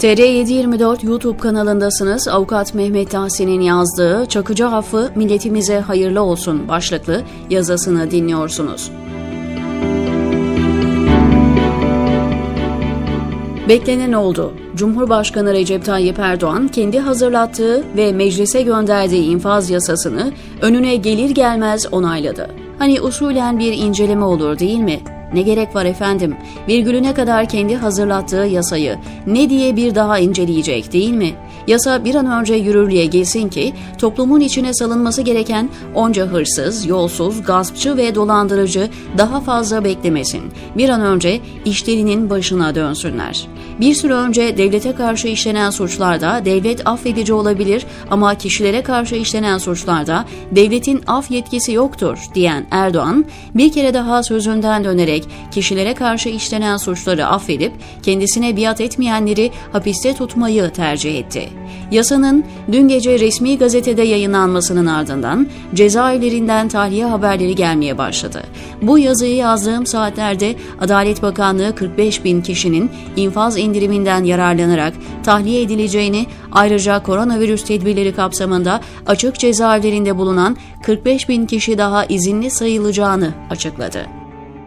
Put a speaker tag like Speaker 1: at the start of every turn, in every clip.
Speaker 1: TR724 YouTube kanalındasınız. Avukat Mehmet Tahsin'in yazdığı Çakıcı Affı Milletimize Hayırlı Olsun başlıklı yazısını dinliyorsunuz. Beklenen oldu. Cumhurbaşkanı Recep Tayyip Erdoğan kendi hazırlattığı ve meclise gönderdiği infaz yasasını önüne gelir gelmez onayladı. Hani usulen bir inceleme olur değil mi? Ne gerek var efendim? Virgülüne kadar kendi hazırlattığı yasayı ne diye bir daha inceleyecek değil mi? Yasa bir an önce yürürlüğe gelsin ki toplumun içine salınması gereken onca hırsız, yolsuz, gaspçı ve dolandırıcı daha fazla beklemesin. Bir an önce işlerinin başına dönsünler. Bir süre önce devlete karşı işlenen suçlarda devlet affedici olabilir ama kişilere karşı işlenen suçlarda devletin af yetkisi yoktur diyen Erdoğan bir kere daha sözünden dönerek kişilere karşı işlenen suçları affedip kendisine biat etmeyenleri hapiste tutmayı tercih etti. Yasanın dün gece resmi gazetede yayınlanmasının ardından cezaevlerinden tahliye haberleri gelmeye başladı. Bu yazıyı yazdığım saatlerde Adalet Bakanlığı 45 bin kişinin infaz indiriminden yararlanarak tahliye edileceğini ayrıca koronavirüs tedbirleri kapsamında açık cezaevlerinde bulunan 45 bin kişi daha izinli sayılacağını açıkladı.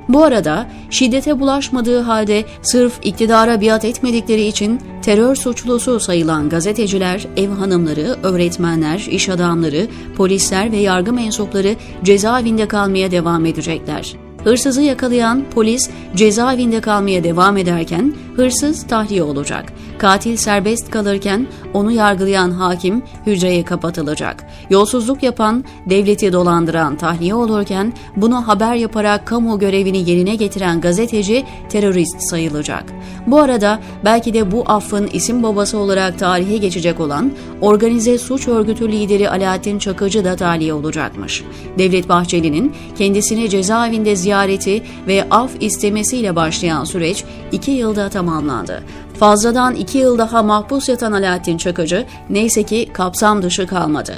Speaker 1: Bu arada şiddete bulaşmadığı halde sırf iktidara biat etmedikleri için terör suçlusu sayılan gazeteciler, ev hanımları, öğretmenler, iş adamları, polisler ve yargı mensupları cezaevinde kalmaya devam edecekler. Hırsızı yakalayan polis cezaevinde kalmaya devam ederken hırsız tahliye olacak. Katil serbest kalırken onu yargılayan hakim hücreye kapatılacak. Yolsuzluk yapan, devleti dolandıran tahliye olurken bunu haber yaparak kamu görevini yerine getiren gazeteci terörist sayılacak. Bu arada belki de bu affın isim babası olarak tarihe geçecek olan organize suç örgütü lideri Alaaddin Çakıcı da tahliye olacakmış. Devlet Bahçeli'nin kendisini cezaevinde ziyareti ve af istemesiyle başlayan süreç iki yılda tamamlandı. Fazladan iki yıl daha mahpus yatan Alaaddin Çakıcı neyse ki kapsam dışı kalmadı.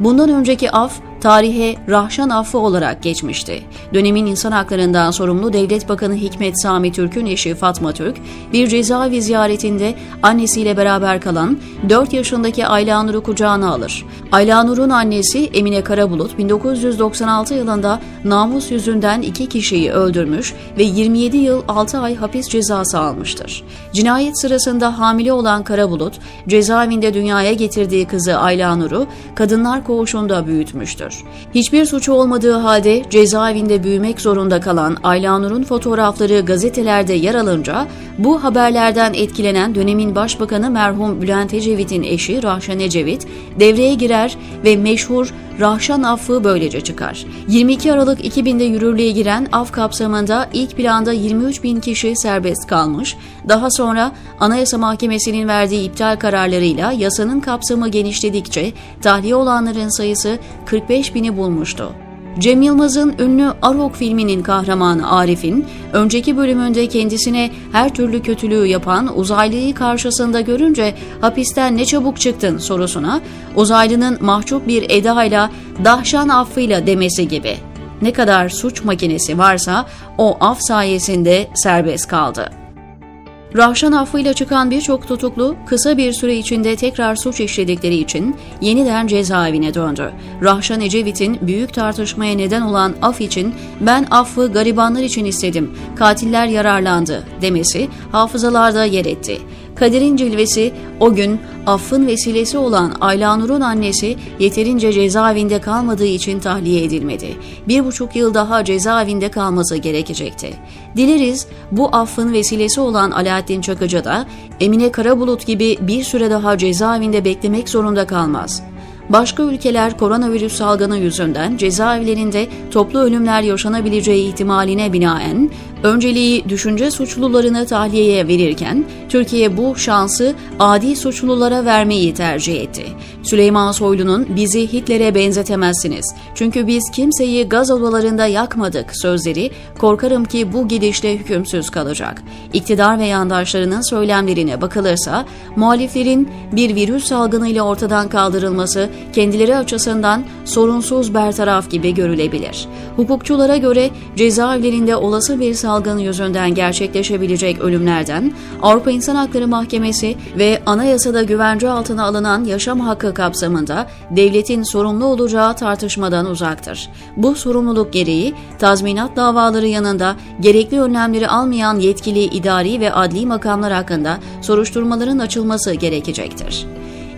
Speaker 1: Bundan önceki af tarihe Rahşan affı olarak geçmişti. Dönemin insan haklarından sorumlu Devlet Bakanı Hikmet Sami Türk'ün eşi Fatma Türk, bir cezaevi ziyaretinde annesiyle beraber kalan 4 yaşındaki Ayla Nur'u kucağına alır. Ayla Nur'un annesi Emine Karabulut 1996 yılında namus yüzünden iki kişiyi öldürmüş ve 27 yıl 6 ay hapis cezası almıştır. Cinayet sırasında hamile olan Karabulut, cezaevinde dünyaya getirdiği kızı Ayla Nur'u kadınlar koğuşunda büyütmüştür. Hiçbir suçu olmadığı halde cezaevinde büyümek zorunda kalan Ayla Nur'un fotoğrafları gazetelerde yer alınca bu haberlerden etkilenen dönemin başbakanı merhum Bülent Ecevit'in eşi Rahşan Ecevit devreye girer ve meşhur Rahşan affı böylece çıkar. 22 Aralık 2000'de yürürlüğe giren af kapsamında ilk planda 23 bin kişi serbest kalmış. Daha sonra Anayasa Mahkemesi'nin verdiği iptal kararlarıyla yasanın kapsamı genişledikçe tahliye olanların sayısı 45 bini bulmuştu. Cem Yılmaz'ın ünlü Arok filminin kahramanı Arif'in önceki bölümünde kendisine her türlü kötülüğü yapan uzaylıyı karşısında görünce hapisten ne çabuk çıktın sorusuna uzaylının mahcup bir edayla dahşan affıyla demesi gibi. Ne kadar suç makinesi varsa o af sayesinde serbest kaldı. Rahşan affıyla çıkan birçok tutuklu kısa bir süre içinde tekrar suç işledikleri için yeniden cezaevine döndü. Rahşan Ecevit'in büyük tartışmaya neden olan af için ben affı garibanlar için istedim, katiller yararlandı demesi hafızalarda yer etti. Kaderin cilvesi o gün affın vesilesi olan Ayla Nur'un annesi yeterince cezaevinde kalmadığı için tahliye edilmedi. Bir buçuk yıl daha cezaevinde kalması gerekecekti. Dileriz bu affın vesilesi olan Alaaddin Çakıcı da Emine Karabulut gibi bir süre daha cezaevinde beklemek zorunda kalmaz. Başka ülkeler koronavirüs salgını yüzünden cezaevlerinde toplu ölümler yaşanabileceği ihtimaline binaen önceliği düşünce suçlularını tahliyeye verirken Türkiye bu şansı adi suçlulara vermeyi tercih etti. Süleyman Soylu'nun bizi Hitler'e benzetemezsiniz çünkü biz kimseyi gaz odalarında yakmadık sözleri korkarım ki bu gidişle hükümsüz kalacak. İktidar ve yandaşlarının söylemlerine bakılırsa muhaliflerin bir virüs salgınıyla ortadan kaldırılması kendileri açısından sorunsuz bertaraf gibi görülebilir. Hukukçulara göre cezaevlerinde olası bir salgını yüzünden gerçekleşebilecek ölümlerden Avrupa İnsan Hakları Mahkemesi ve anayasada güvence altına alınan yaşam hakkı kapsamında devletin sorumlu olacağı tartışmadan uzaktır. Bu sorumluluk gereği tazminat davaları yanında gerekli önlemleri almayan yetkili idari ve adli makamlar hakkında soruşturmaların açılması gerekecektir.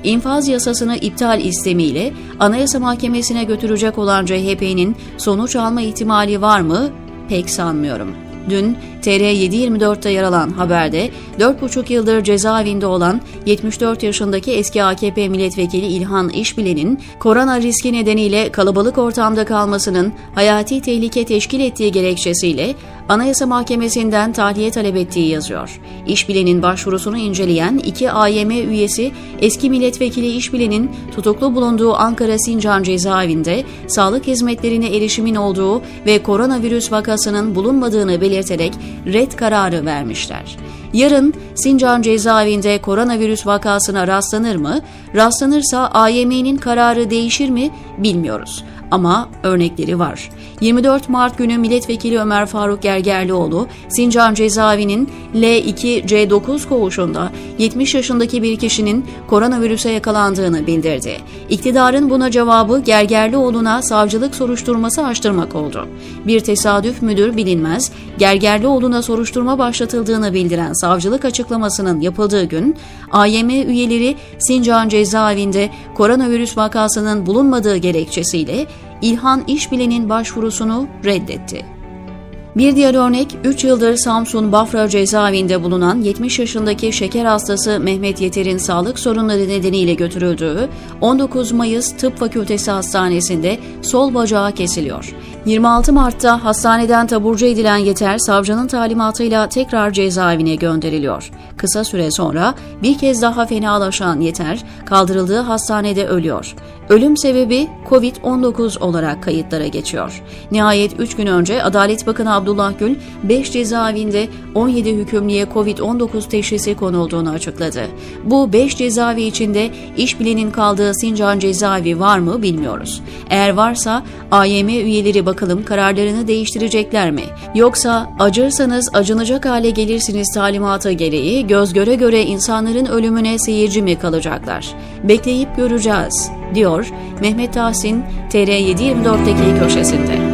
Speaker 1: İnfaz yasasını iptal istemiyle Anayasa Mahkemesi'ne götürecek olan CHP'nin sonuç alma ihtimali var mı? Pek sanmıyorum. Dün TR724'te yer alan haberde 4,5 yıldır cezaevinde olan 74 yaşındaki eski AKP milletvekili İlhan İşbilen'in korona riski nedeniyle kalabalık ortamda kalmasının hayati tehlike teşkil ettiği gerekçesiyle Anayasa Mahkemesi'nden tahliye talep ettiği yazıyor. İşbilen'in başvurusunu inceleyen iki AYM üyesi eski milletvekili İşbilen'in tutuklu bulunduğu Ankara Sincan cezaevinde sağlık hizmetlerine erişimin olduğu ve koronavirüs vakasının bulunmadığını belirterek red kararı vermişler. Yarın Sincan cezaevinde koronavirüs vakasına rastlanır mı? Rastlanırsa AYM'nin kararı değişir mi? Bilmiyoruz. Ama örnekleri var. 24 Mart günü Milletvekili Ömer Faruk Gergerlioğlu, Sincan cezaevinin L2C9 koğuşunda 70 yaşındaki bir kişinin koronavirüse yakalandığını bildirdi. İktidarın buna cevabı Gergerlioğlu'na savcılık soruşturması açtırmak oldu. Bir tesadüf müdür bilinmez, Gergerlioğlu'na soruşturma başlatıldığını bildiren savcılık açıklamasının yapıldığı gün, AYM üyeleri Sincan cezaevinde koronavirüs vakasının bulunmadığı gerekçesiyle İlhan İşbilen'in başvurusunu reddetti. Bir diğer örnek 3 yıldır Samsun Bafra cezaevinde bulunan 70 yaşındaki şeker hastası Mehmet Yeter'in sağlık sorunları nedeniyle götürüldüğü 19 Mayıs Tıp Fakültesi Hastanesi'nde sol bacağı kesiliyor. 26 Mart'ta hastaneden taburcu edilen Yeter savcının talimatıyla tekrar cezaevine gönderiliyor. Kısa süre sonra bir kez daha fenalaşan Yeter kaldırıldığı hastanede ölüyor. Ölüm sebebi COVID-19 olarak kayıtlara geçiyor. Nihayet 3 gün önce Adalet Bakanı Abdullah Gül 5 cezaevinde 17 hükümlüye COVID-19 teşhisi konulduğunu açıkladı. Bu 5 cezaevi içinde işbilenin kaldığı Sincan cezaevi var mı bilmiyoruz. Eğer varsa AYM üyeleri bakalım kararlarını değiştirecekler mi? Yoksa acırsanız acınacak hale gelirsiniz talimatı gereği göz göre göre insanların ölümüne seyirci mi kalacaklar? Bekleyip göreceğiz, diyor Mehmet Tahsin TR724'deki köşesinde.